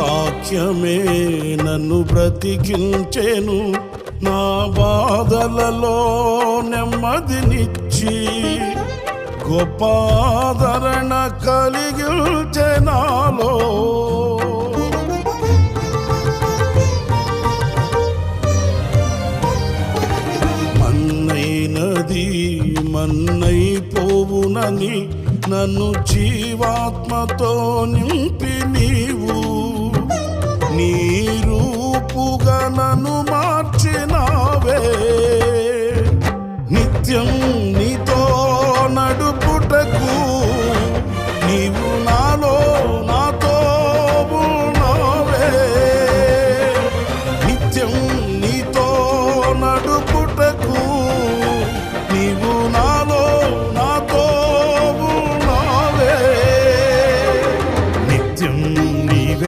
వాక్యమే నన్ను బ్రతికించెను. నా బాధలలో నెమ్మదినిచ్చి గొప్ప ఆదరణ కలిగించే మన్నైనది మన్నైపోవునని నన్ను జీవాత్మతో నింపి నిత్యముగా నన్ను మార్చినావే. నిత్యం నీతో నడుపు